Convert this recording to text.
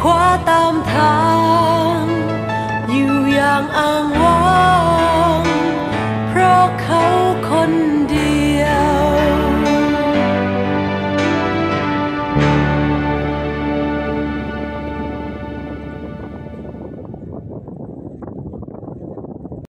ขว้าตามทาง อยู่อย่างอ้างว้างเพราะเขาคน